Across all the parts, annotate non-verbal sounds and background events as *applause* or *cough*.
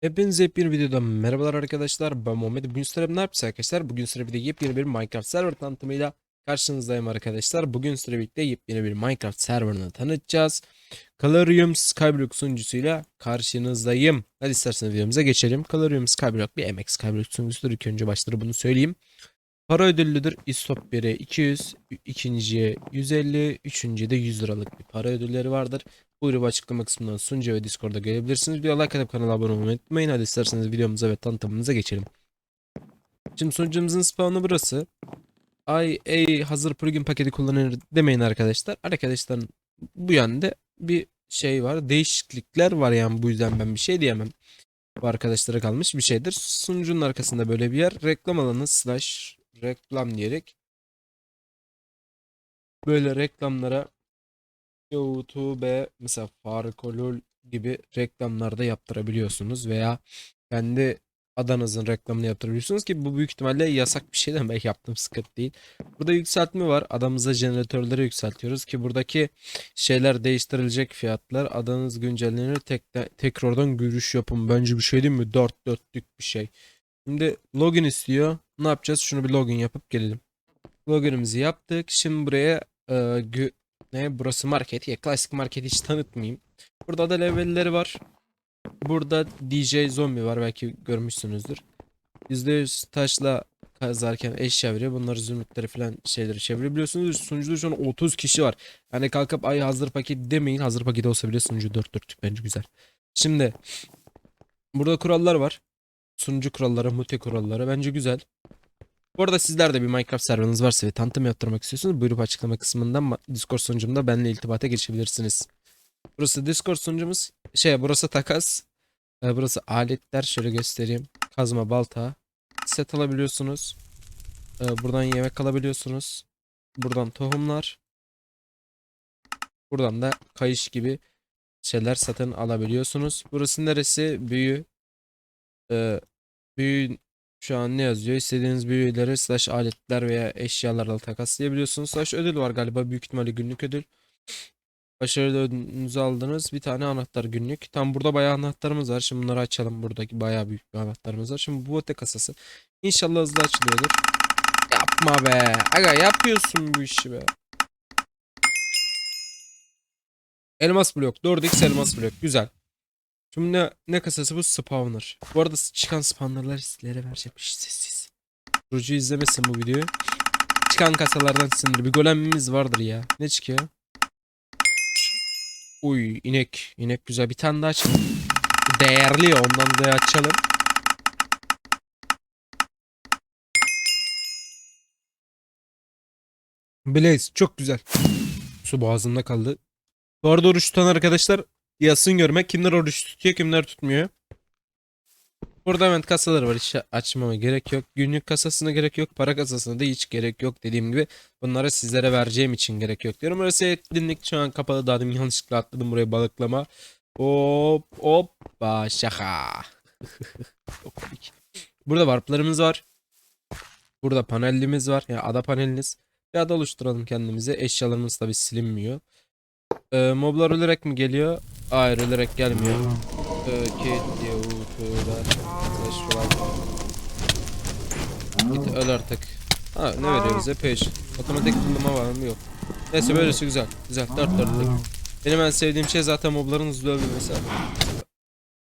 Hepinize yepyeni videodan merhabalar arkadaşlar. Ben Muhammed. Bugün sizlere ne yapacağız arkadaşlar? Bugün sizlere birlikte yepyeni bir Minecraft server tanıtımıyla karşınızdayım arkadaşlar. Bugün sizlere birlikte yepyeni bir Minecraft serverını tanıtacağız. Calorium Skyblock sunucusuyla karşınızdayım. Hadi isterseniz videomuza geçelim. Calorium Skyblock bir MX Skyblock sunucusudur. İlk önce başları bunu söyleyeyim. Para ödüllüdür. İstop 1'e 200, ikinciye 150, üçüncüye de 100 liralık bir para ödülleri vardır. Buyurup açıklama kısmından sunucu ve Discord'da görebilirsiniz. Videoya like atıp kanala abone olmayı unutmayın. Hadi isterseniz videomuza ve tanıtımımıza geçelim. Şimdi sunucumuzun spawn'ı burası. Ay ey hazır plugin paketi kullanır demeyin arkadaşlar. Arkadaşlar bu yönde bir şey var. Değişiklikler var yani bu yüzden ben bir şey diyemem. Bu arkadaşlara kalmış bir şeydir. Sunucunun arkasında böyle bir yer. Reklam alanı slash reklam diyerek böyle reklamlara YouTube mesela Farkolol gibi reklamlarda yaptırabiliyorsunuz veya kendi adanızın reklamını yaptırabiliyorsunuz ki bu büyük ihtimalle yasak bir şeyden ben yaptığım sıkıntı değil. Burada yükseltme var. Adamıza jeneratörleri yükseltiyoruz ki buradaki şeyler değiştirilecek fiyatlar. Adanız güncellenir. Tek tekrardan görüş yapın. Bence bir şey değil mi? Dört dörtlük bir şey. Şimdi login istiyor. Ne yapacağız? Şunu bir login yapıp gelelim. Loginimizi yaptık. Şimdi buraya e, ne? Burası market. Ya klasik market hiç tanıtmayayım. Burada da levelleri var. Burada DJ zombi var. Belki görmüşsünüzdür. %100 taşla kazarken eşya veriyor. Bunları zümrütleri falan şeyleri çevirebiliyorsunuz. Sunucuda şu an 30 kişi var. Yani kalkıp ay hazır paket demeyin. Hazır paket olsa bile sunucu 4 dörtlük bence güzel. Şimdi burada kurallar var. Sunucu kuralları, multi kuralları bence güzel. Bu arada sizler de bir Minecraft serverınız varsa ve tanıtım yaptırmak istiyorsanız buyurup açıklama kısmından Discord sunucumda benimle iltibata geçebilirsiniz. Burası Discord sunucumuz. Şey burası takas. Ee, burası aletler şöyle göstereyim. Kazma, balta. Set alabiliyorsunuz. Ee, buradan yemek alabiliyorsunuz. Buradan tohumlar. Buradan da kayış gibi şeyler satın alabiliyorsunuz. Burası neresi? Büyü. Ee, büyü şu an ne yazıyor? İstediğiniz büyüleri slash aletler veya eşyalarla takaslayabiliyorsunuz. Slash ödül var galiba. Büyük ihtimalle günlük ödül. Başarılı ödülünüzü aldınız. Bir tane anahtar günlük. Tam burada bayağı anahtarımız var. Şimdi bunları açalım. Buradaki bayağı büyük bir anahtarımız var. Şimdi bu bote kasası. İnşallah hızlı açılıyordur. Yapma be. Aga yapıyorsun bu işi be. Elmas blok. 4x elmas blok. Güzel. Şimdi ne, ne kasası bu? Spawner. Bu arada çıkan spawnerlar sizlere vereceğim. Şş, Sessiz. Rucu izlemesin bu videoyu. Çıkan kasalardan sinir. Bir golemimiz vardır ya. Ne çıkıyor? Uy inek. İnek güzel. Bir tane daha açalım. Değerli ondan da açalım. Blaze çok güzel. Su boğazımda kaldı. Bu arada oruç tutan arkadaşlar yazsın görmek. Kimler oruç tutuyor kimler tutmuyor. Burada hemen kasaları var. Hiç açmama gerek yok. Günlük kasasına gerek yok. Para kasasına da hiç gerek yok. Dediğim gibi bunları sizlere vereceğim için gerek yok diyorum. Burası etkinlik şu an kapalı. Daha yanlışlıkla atladım buraya balıklama. Hop hoppa şaka. *laughs* Burada warplarımız var. Burada panelimiz var. Yani ada paneliniz. Bir ada oluşturalım kendimize. Eşyalarımız tabi silinmiyor. Ee, moblar ölerek mi geliyor? Hayır ölerek gelmiyor. Ee, Slash falan. Git öl artık. Ha ne veriyor bize? Peş. Otomatik kullanma var mı? Yok. Neyse böylesi güzel. Güzel. Dört dörtlük. Benim en sevdiğim şey zaten mobların hızlı ölmemesi.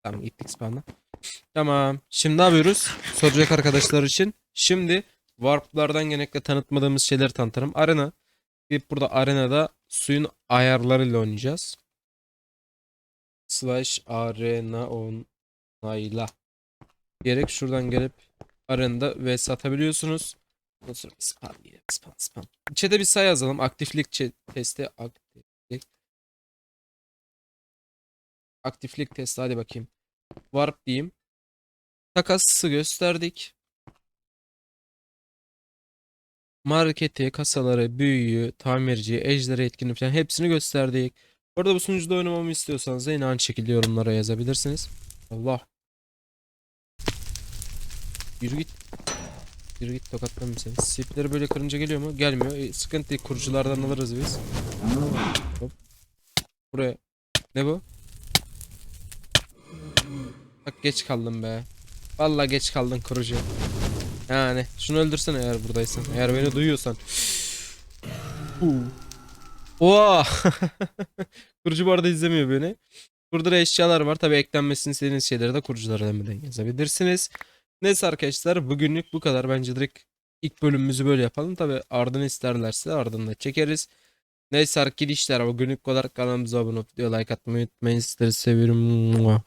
Tamam gittik spawn'a. Tamam. Şimdi ne yapıyoruz? Soracak arkadaşlar için. Şimdi Warp'lardan genellikle tanıtmadığımız şeyleri tanıtırım. Arena. Gidip burada arenada suyun ayarlarıyla oynayacağız. Slash arena onayla. Diyerek şuradan gelip arenada ve satabiliyorsunuz. Sonra spam diye spam spam. Chat'e bir sayı yazalım. Aktiflik testi aktiflik. Aktiflik testi hadi bakayım. Warp diyeyim. Takası gösterdik. Marketi, kasaları, büyüyü, tamirciyi, ejderi etkinliği falan hepsini gösterdik. Bu arada bu sunucuda oynamamı istiyorsanız da yine aynı şekilde yorumlara yazabilirsiniz. Allah. Yürü git. Yürü git tokatlamayayım seni. Sipleri böyle kırınca geliyor mu? Gelmiyor. E, sıkıntı değil. Kuruculardan alırız biz. Hop. Buraya. Ne bu? Bak geç kaldım be. Vallahi geç kaldın kurucu. Yani şunu öldürsene eğer buradaysan. Eğer beni duyuyorsan. Oha! *laughs* kurucu bu arada izlemiyor beni. Burada da eşyalar var. Tabi eklenmesini istediğiniz şeyleri de kuruculara demeden yazabilirsiniz. Neyse arkadaşlar bugünlük bu kadar. Bence direkt ilk bölümümüzü böyle yapalım. Tabi ardını isterlerse ardını çekeriz. Neyse arkadaşlar bugünlük bu kadar. Kanalımıza abone olup like atmayı unutmayın. Sizleri seviyorum.